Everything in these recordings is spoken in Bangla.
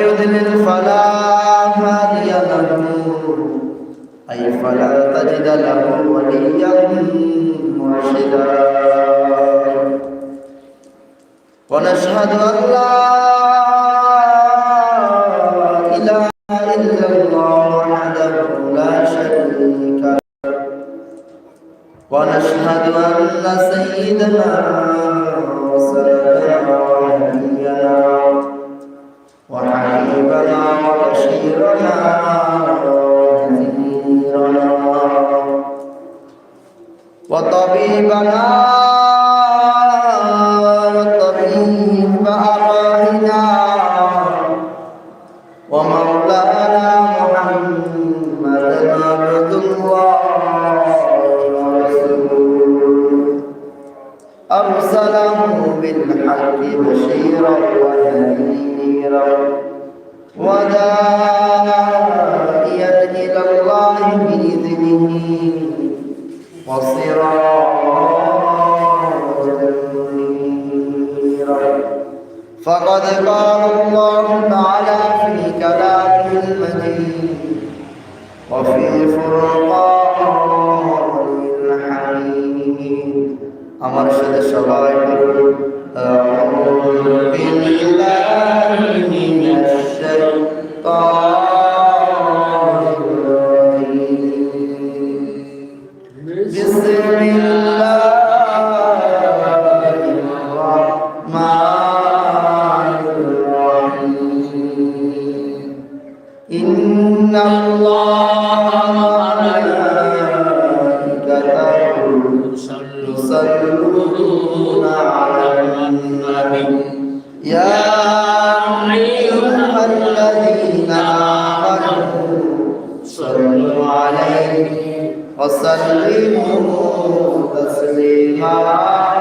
يضلل فلا هادي له أي فلا تجد له وليا مرشدا ونشهد أن لا إله إلا الله وحده لا شريك له ونشهد أن سيدنا وحبيبنا وبشيرنا ونذيرنا وطبيبنا وداعيا إلى الله بإذنه وسراجا منيرا فقد قال الذين آمنوا صلوا عليه وسلموا تسليما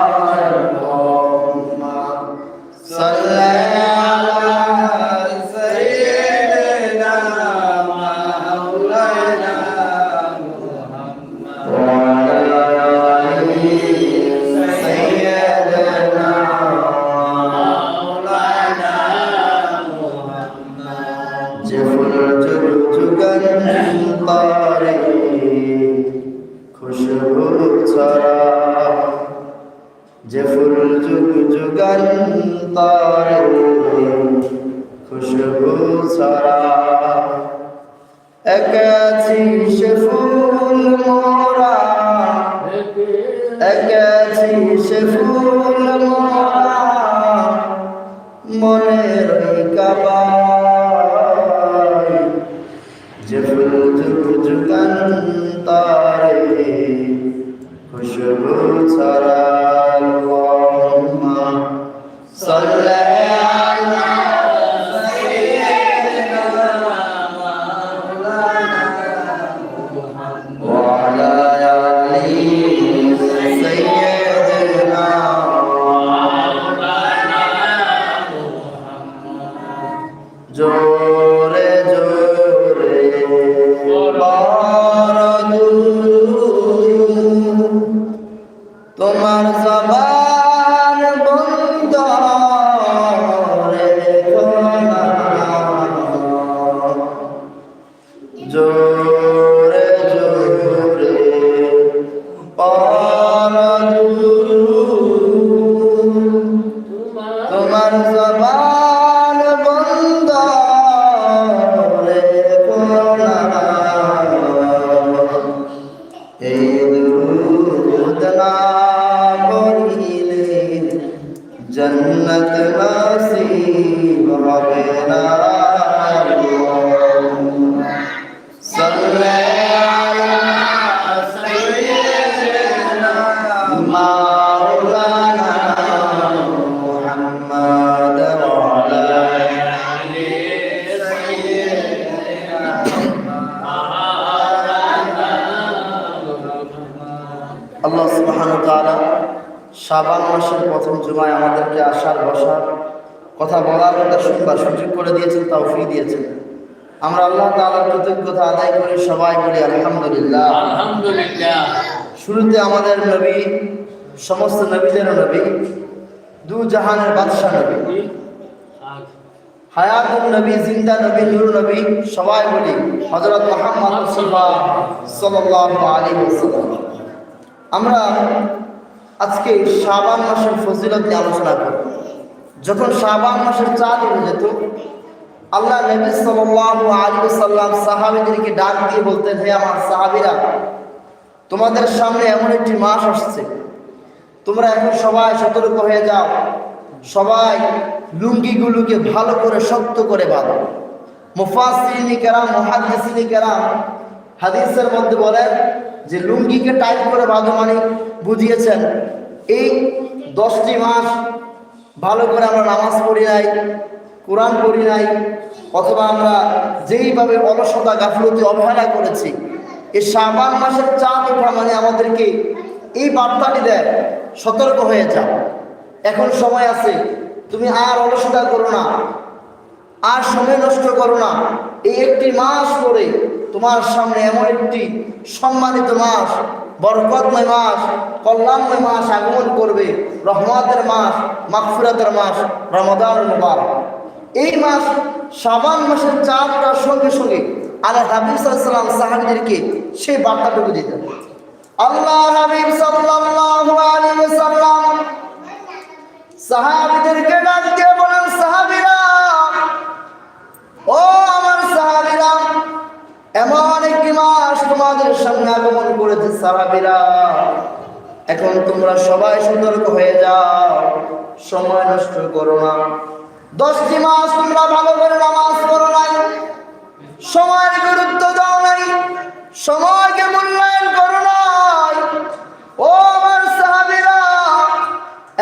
ছড়া জফর জুগ জুগন তারে খুশবু ছড়া একাছি সে ফুল মোরা একাছি সে ফুল মোরা মনের তারে খুশবু ছড়ায় আল্লাহুম্মা শাবান মাসের প্রথম জুমায় আমাদেরকে আসার বসার কথা বলার কথা শুনবার সুযোগ করে দিয়েছেন তৌফিক দিয়েছেন। আমরা আল্লাহ তাআলার কৃতজ্ঞতা আদায় করি সবাই বলি আলহামদুলিল্লাহ। আলহামদুলিল্লাহ। শুরুতে আমাদের নবী সমস্ত নবীদের নবী দু জাহানের বাদশাহ নবী। হায়াতুন নবী জিন্দা নবী নূর নবী সবাই বলি হজরত মোহাম্মদ সাল্লাল্লাহু আলাইহি ওয়াসাল্লাম। আমরা আজকে শাবান মাসের ফজিলত নিয়ে আলোচনা করব। যখন শাবান মাসের চাঁদ উঠে যেত, আল্লাহ নবী সাল্লাল্লাহু আলাইহি ওয়াসাল্লাম সাহাবীদেরকে ডাক দিয়ে বলতেন, হে আমার সাহাবীরা, তোমাদের সামনে এমন একটি মাস আসছে। তোমরা এখন সবাই সতর্ক হয়ে যাও। সবাই লুঙ্গিগুলোকে ভালো করে শক্ত করে বাঁধো। মুফাসিনী কেরাম মহাদিসিনী কেরাম হাদিসের মধ্যে বলেন যে লুঙ্গিকে টাইট করে বাঁধো মানে বুঝিয়েছেন, এই দশটি মাস ভালো করে আমরা নামাজ পড়ি নাই, কোরআন পড়ি নাই, অথবা আমরা যেইভাবে অলসতা গাফলতি অবহেলা করেছি এই শাবান মাসের চাঁদ ওঠা মানে আমাদেরকে এই বার্তাটি দেয়, সতর্ক হয়ে যাও। এখন সময় আছে, তুমি আর অলসতা করো না, আর সময় নষ্ট করো না, এই একটি মাস পরে তোমার সামনে এমন একটি সম্মানিত মাস, বরকতময় মাস, কল্যাণময় মাস আগমন করবে রহমতের মাস, মাগফিরাতের মাস, রমাদান মুবারক। এই মাস সাবান মাসের চাঁদটার সঙ্গে সঙ্গে আল্লাহ হাবিব সাল্লাম সাহাবিদেরকে সেই বার্তাটুকু দিতেন আল্লাহ হাবিব ওয়াসাল্লাম সাহাবিদেরকে ডাক বলেন সাহাবিরা ও আমার সাহাবিরা এমন একটি মাস তোমাদের সামনে আগমন করেছে সাহাবিরা। এখন তোমরা সবাই সতর্ক হয়ে যাও, সময় নষ্ট করো না। দশটি মাস তোমরা ভালো করে নামাজ পড়ো নাই। সময়ের গুরুত্ব দাও নাই। সময়কে মূল্যায়ন করো নাই। ও আমার সাহাবিরা,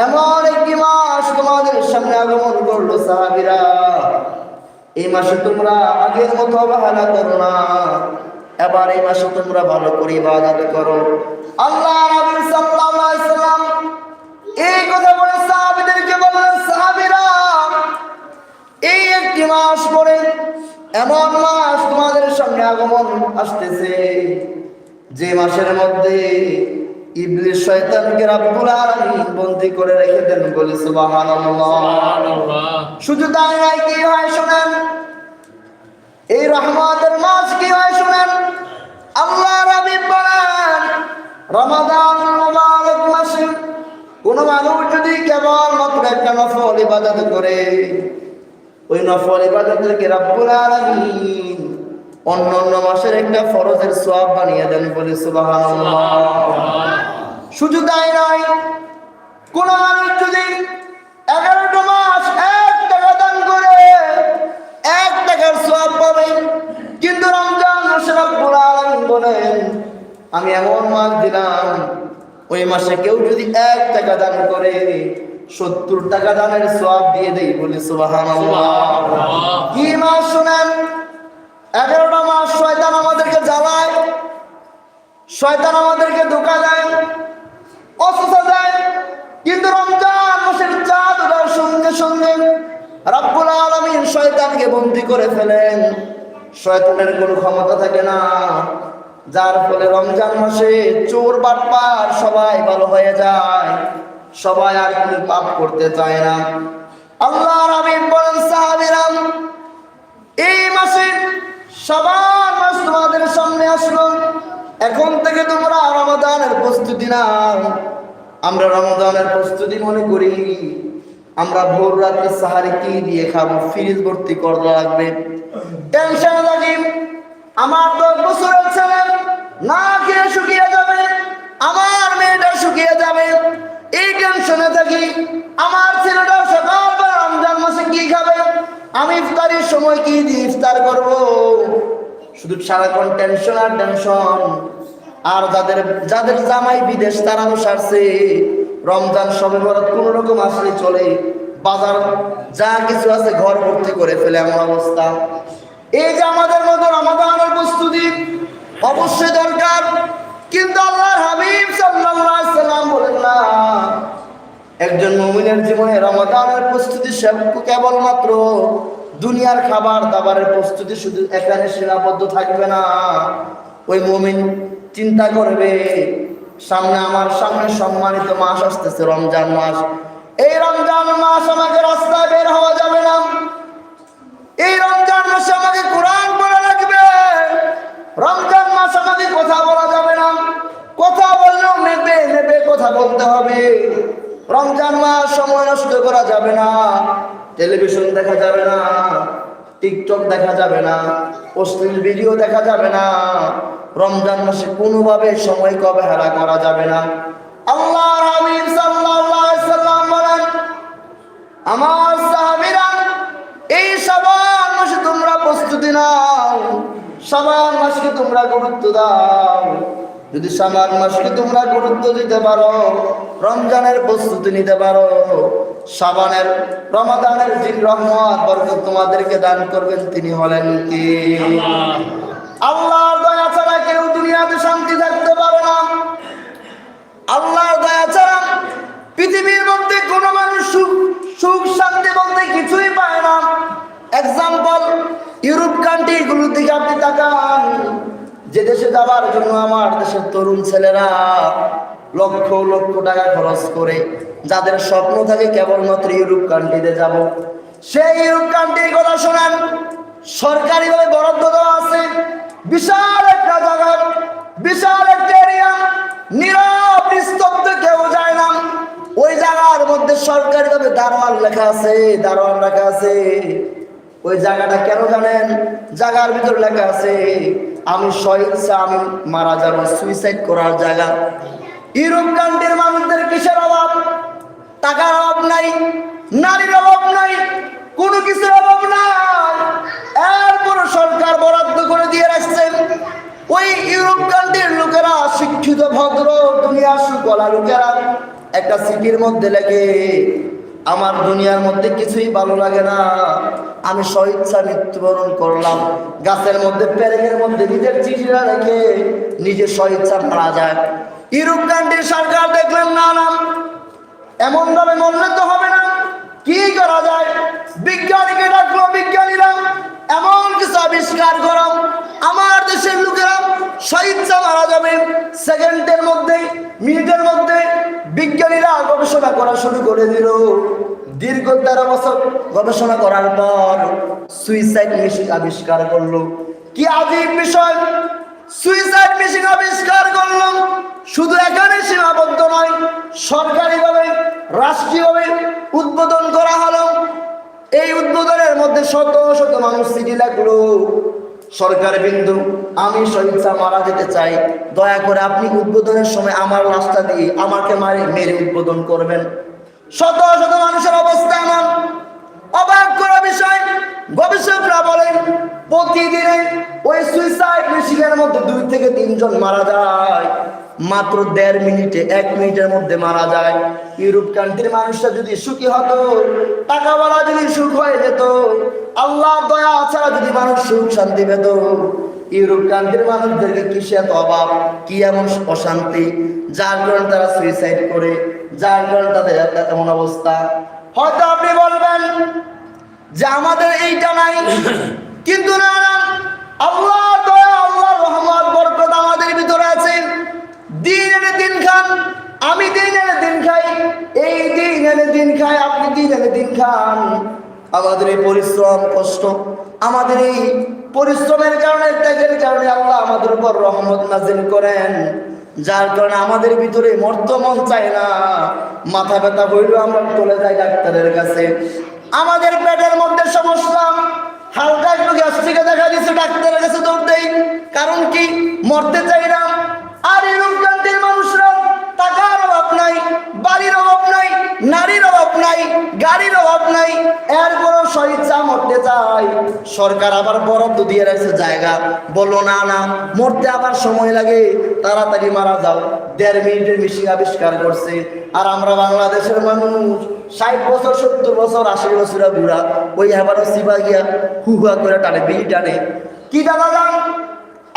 এমন একটি মাস তোমাদের সামনে আগমন করল সাহাবিরা। এই মাসে তোমরা আগের মতো অবহেলা করো না। এবার এই মাসে তোমরা ভালো করে ইবাদত করো। আল্লাহ নবী সাল্লাল্লাহু আলাইহি সাল্লাম এই কথা বলে সাহাবীদেরকে বললেন সাহাবীরা এই একটি মাস পরে এমন মাস তোমাদের সামনে আগমন আসতেছে যে মাসের মধ্যে ইবলিস শয়তানকে রাব্বুল আলামিন বন্দী করে রেখে দেন বলে সুবহানাল্লাহ। শুধু তাই নাই কি হয় শুনেন? এই রহমতের মাস কি হয় শুনেন আল্লাহ রাবি বলেন রমাদান মুবারক মাসে কোন মানুষ যদি কেবল মাত্র একটা নফল ইবাদত করে, ওই নফল ইবাদতকে রাব্বুল আলামিন অন্য অন্য মাসের একটা ফরজের সওয়াব বানিয়ে দেন বলে সুবহানাল্লাহ। শুধু তাই নয়, কোন মানুষ যদি এগারোটা মাস এক টাকা দান করে, এক টাকার সব পাবে আমি এমন মাস দিলাম ওই মাসে কেউ যদি এক টাকা দান করে সত্তর টাকা দানের সব দিয়ে দেই বলি সুবহানাল্লাহ। কি মাস শোনেন? এগারোটা মাস শয়তান আমাদেরকে জ্বালায় শয়তান আমাদেরকে ধোকা দেয় অসুস্থ দেয়। কিন্তু রমজান মাসের চাঁদ ওঠার সঙ্গে সঙ্গে রাব্বুল আলামিন শয়তানকে বন্দি করে ফেলেন। শয়তানের কোনো ক্ষমতা থাকে না। যার ফলে রমজান মাসে চোর বাটপার সবাই ভালো হয়ে যায়। সবাই আর কোনো পাপ করতে চায় না। আল্লাহ রাবিব বলেন সাহাবিরাম এই মাসে সবার মাস তোমাদের সামনে আসলো। এখন থেকে তোমরা রমাদানের প্রস্তুতি নাও। আমরা রমাদানের প্রস্তুতি মনে করি। আমরা ভোর রাত্রে সাহারি কি দিয়ে খাব? ফ্রিজ ভর্তি করা লাগবে। টেনশন লাগি আমার দশ বছরের ছেলে না খেয়ে শুকিয়ে যাবে, আমার মেয়েটা শুকিয়ে যাবে। এই টেনশনে থাকি, আমার ছেলেটা সকালবেলা রমজান মাসে কি খাবে? আমি ইফতারের সময় কি দিয়ে ইফতার করব? শুধু সারাক্ষণ টেনশন আর টেনশন। আর যাদের যাদের জামাই বিদেশ তারাও সারছে। রমজান সবে বরাত কোন রকম আসলে চলে। বাজার যা কিছু আছে ঘর ভর্তি করে ফেলে এমন অবস্থা। এই যে আমাদের মতো রমাদানের প্রস্তুতি অবশ্যই দরকার, কিন্তু আল্লাহর হাবিব সাল্লাম বলেন না, একজন মুমিনের জীবনে রমাদানের প্রস্তুতি কেবলমাত্র দুনিয়ার খাবার দাবারের প্রস্তুতি শুধু এখানে সীমাবদ্ধ থাকবে না। ওই মুমিন চিন্তা করবে, সামনে আমার সামনে সম্মানিত মাস আসতেছে, রমজান মাস। এই রমজান মাস আমাকে রাস্তায় বের হওয়া যাবে না। এই রমজান বলতে হবে, রমজান মাস সময় নষ্ট করা যাবে না টেলিভিশন দেখা যাবে না টিকটক দেখা যাবে না, অশ্লীল ভিডিও দেখা যাবে না, রমজান মাসে কোনোভাবে সময় কবে হারা করা যাবে না। আল্লাহ হাবিব সাল্লাম আমার সাহাবীরা, এই সাবান মাসে তোমরা প্রস্তুতি নাও, সাবান মাসকে তোমরা গুরুত্ব দাও। যদি সাবান মাসকে তোমরা গুরুত্ব দিতে পারো, রমজানের প্রস্তুতি নিতে পারো, সাবানের, রমাদানের যিনি রহমত, বরকত তোমাদেরকে দান করবেন তিনি হলেন কি? আল্লাহর দয়া ছাড়া কেউ দুনিয়াতে শান্তি থাকতে পারে না। আল্লাহর দয়া ছাড়া পৃথিবীর মধ্যে কোনো মানুষ সুখ সুখ, শান্তি বলতে কিছুই পায় না। এক্সাম্পল ইউরোপ কান্ট্রি গুলো দিকে আপনি তাকান। যে দেশে যাবার জন্য আমার দেশের তরুণ ছেলেরা লক্ষ লক্ষ টাকা খরচ করে, যাদের স্বপ্ন থাকে কেবলমাত্র ইউরোপ কান্ট্রিতে যাব। সেই ইউরোপ কান্ট্রির কথা শোনেন, সরকারিভাবে বরাদ্দ দেওয়া আছে। বিশাল একটা জায়গা, বিশাল একটা এরিয়া নীরব, নিস্তব্ধ, কেউ যায় না। ওই জায়গার মধ্যে সরকারিভাবে দারোয়ান লেখা আছে, দারোয়ান লেখা আছে। ওই জায়গাটা কেন জানেন? জায়গার ভিতর লেখা আছে আমি স্বইচ্ছা আমি মারা যাব সুইসাইড করার জায়গা। ইউরোপ কান্ট্রির মানুষদের কিসের অভাব? টাকার অভাব নাই, নারীর অভাব নাই, কোনো কিছুর অভাব নাই। এরপর সরকার বরাদ্দ করে দিয়ে রাখছেন ওই ইউরোপ কান্ট্রির লোকেরা শিক্ষিত, ভদ্র দুনিয়া সুকলা লোকেরা একটা সিটির মধ্যে লেগে আমার দুনিয়ার মধ্যে কিছুই ভালো লাগে না। আমি স্বইচ্ছা মৃত্যুবরণ করলাম। গাছের মধ্যে প্যারেকের মধ্যে নিজের চিঠিরা রেখে নিজের স্বইচ্ছা মারা যায়। ইউরোপ কান্ট্রির সরকার দেখলেন না না, এমন ভাবে মরলে তো হবে না। কি করা যায়? বিজ্ঞানীকে ডাকলো, বিজ্ঞানীরা এমন কিছু আবিষ্কার করো, আমার দেশের লোকেরা স্বইচ্ছা মারা যাবে সেকেন্ডের মধ্যে, মিনিটের মধ্যে বিজ্ঞানীরা গবেষণা করা শুরু করে দিল। দীর্ঘ তেরো বছর গবেষণা করার পর সুইসাইড মেশিন আবিষ্কার করল। কি আজীব বিষয়! সুইসাইড মেশিন আবিষ্কার করলাম শুধু এখানে সীমাবদ্ধ নয়, সরকারিভাবে, রাষ্ট্রীয়ভাবে উদ্বোধন করা হলো। এই উদ্বোধনের মধ্যে শত শত মানুষ চিঠি লাগল। সরকার বিন্দু, আমি সহিংসা মারা যেতে চাই। দয়া করে আপনি উদ্বোধনের সময় আমার রাস্তা দিয়ে আমাকে মারে, মেরে উদ্বোধন করবেন। শত শত মানুষের অবস্থা এমন। অবাক করা বিষয়। গবেষকরা বলেন, প্রতিদিনে ওই সুইসাইড মেশিনের মধ্যে দুই থেকে তিনজন মারা যায়। মাত্র দেড় মিনিটে, এক মিনিটের মধ্যে মারা যায়। ইউরোপ কান্ট্রির মানুষরা যদি সুখী হতো টাকাওয়ালা যদি সুখ হয়ে যেত, আল্লাহ দয়া ছাড়া যদি মানুষ সুখ শান্তি পেত, ইউরোপ কান্ট্রির মানুষদেরকে কিসে এত অভাব? কি এমন অশান্তি? যার কারণে তারা সুইসাইড করে, যার কারণে তাদের এমন অবস্থা? হয়তো আপনি বলবেন যে আমাদের এইটা নাই, কিন্তু না না আল্লাহ দয়া আল্লাহ রহমত বরকত আমাদের ভিতরে আছে দিন এনে দিন খান আমি দিন এনে দিন খাই এই দিন খাই আপনি দিন এনে দিন খান? আমাদের এই পরিশ্রম কষ্ট, আমাদের এই পরিশ্রমের কারণে, ত্যাগের কারণে আল্লাহ আমাদের উপর রহমত নাজিল করেন। যার কারণে আমাদের ভিতরে মরতে মন চায় না। মাথা ব্যথা হইলেও আমরা চলে যাই ডাক্তারের কাছে। আমাদের পেটের মধ্যে সমস্যা, হালকা একটু গ্যাস্ট্রিকে দেখা দিচ্ছে ডাক্তারের কাছে দৌড় দেই। কারণ কি, মরতে চাই না। আর এরকম গাড়ির অভাব নাই, এরপরও স্বইচ্ছা মরতে চাই সরকার আবার বরাদ্দ দিয়ে রাখছে জায়গা। বলো, না না, মরতে আবার সময় লাগে, তাড়াতাড়ি মারা যাও। দেড় মিনিটের মেশিন আবিষ্কার করছে। আর আমরা বাংলাদেশের মানুষ, ষাট বছর, সত্তর বছর আশি বছর বুড়া, ওই আবারও সিবা গিয়া হুহা করে টানে, বিড়ি টানে। কি দাদা যান?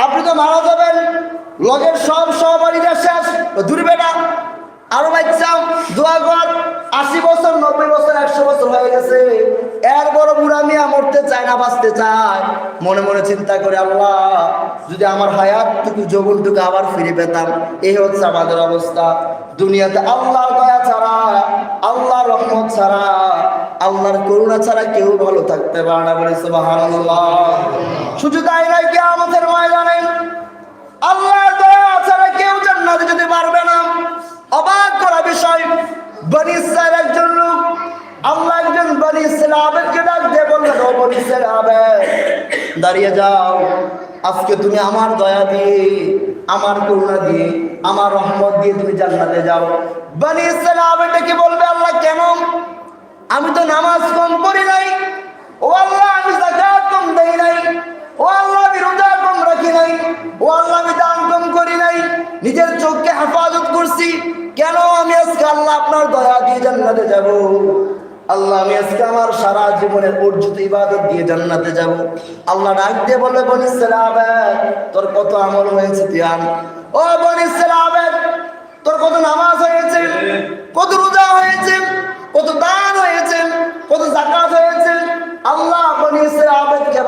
আপনি তো মারা যাবেন। লগের সব সবারই শেষ। দূর বেটা। আরও বাচ্চা, দোয়া কর, আশি বছর, নব্বই বছর, একশো বছর হয়ে গেছে। এর বড় বুড়া মিয়া মরতে চায় না, বাঁচতে চায়। মনে মনে চিন্তা করে, আল্লাহ, যদি আমার হায়াতটুকু, যৌবনটুকু আবার ফিরে পেতাম, এই হচ্ছে আমাদের অবস্থা। দুনিয়াতে আল্লাহর দয়া ছাড়া, আল্লাহর রহমত ছাড়া, আল্লাহর করুণা ছাড়া কেউ ভালো থাকতে পারে না বলে, সুবহানাল্লাহ। শুধু তাই নয় কি আমাদের ময়দানে আল্লাহর একজন দাঁড়িয়ে যাও। আজকে তুমি আমার দয়া দিয়ে, আমার করুণা দিয়ে, আমার রহমত দিয়ে তুমি জান্নাতে যাও। বনি ইসরায়েল কি বলবে, আল্লাহ কেন আমি তো নামাজ কম করি নাই। ও আল্লাহ, আমি কম দেই নাই। আপনার দয়া দিয়ে জান্নাতে যাব। আল্লাহ, আমি আজকে আমার সারা জীবনের অর্জিত ইবাদত দিয়ে জান্নাতে যাব। আল্লাহ ডাক দিয়ে বলে বনিস তোর কত আমল হয়েছে তুই আন। ও বনিস তোর কত নামাজ হয়েছে, কত রোজা হয়েছে, কত দান হয়েছে, কত জাকাত হয়েছে। আল্লাহ বনি ইসরায়েলকে